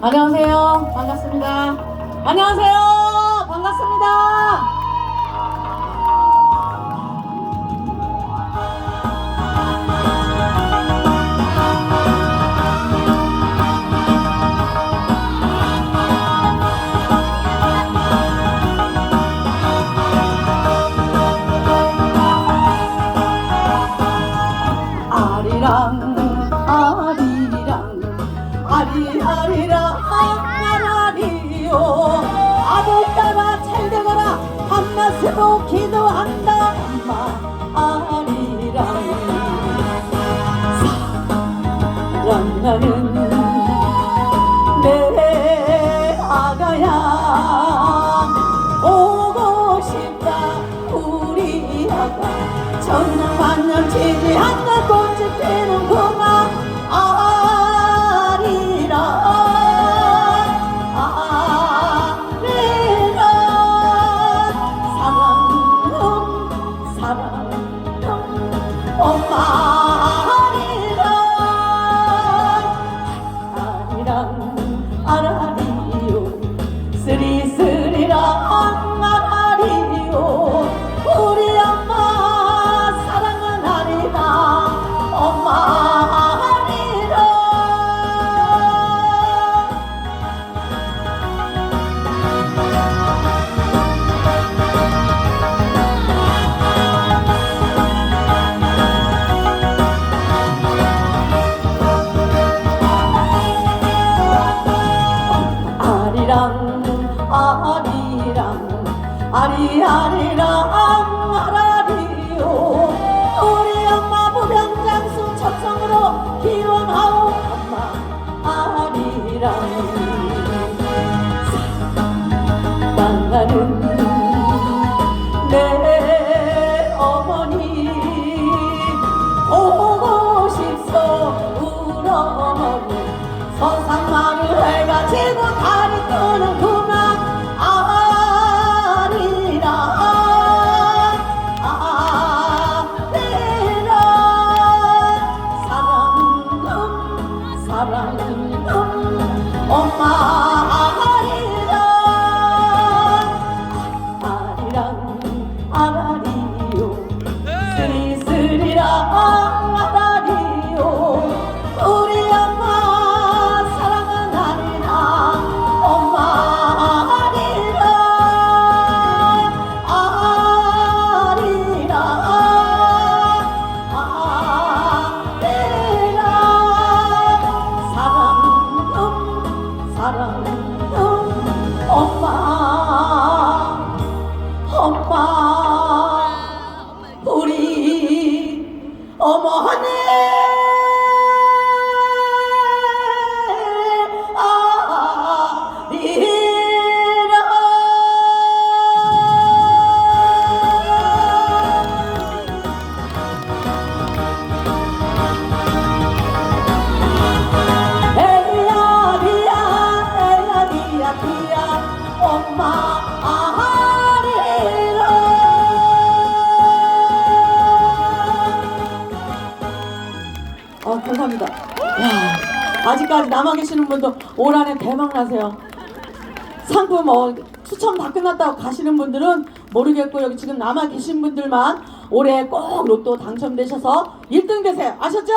안녕하세요. 반갑습니다. 안녕하세요. 반갑습니다. 아리아리랑 아라리요. 아들 따라 잘 되거라. 밤낮으로 기도한다. 엄마 아리랑 사랑하는 내 아가야. 오고 싶다 우리 아가. 천년 만년 지지 않는 꽃이 피는구나 엄마 아리랑 아리아리랑 아라리요 우리 엄마 부병장수 첩성으로 기원하오 엄마. 아리랑 사랑하는 내 어머니 보고 싶소 우리 어머니 엄마 엄마 엄마 우리 어머니 아 감사합니다 야, 아직까지 남아 계시는 분도 올 한해 대박 나세요 상품 어, 추첨 다 끝났다고 가시는 분들은 모르겠고 여기 지금 남아 계신 분들만 올해 꼭 로또 당첨되셔서 1등 되세요 아셨죠?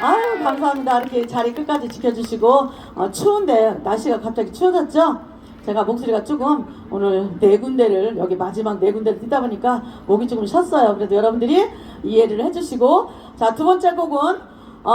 아유 감사합니다 이렇게 자리 끝까지 지켜주시고 어, 추운데 날씨가 갑자기 추워졌죠? 제가 목소리가 조금 오늘 네 군데를 여기 마지막 네 군데를 뛰다 보니까 목이 조금 쉬었어요. 그래도 여러분들이 이해를 해주시고 자 두 번째 곡은 어,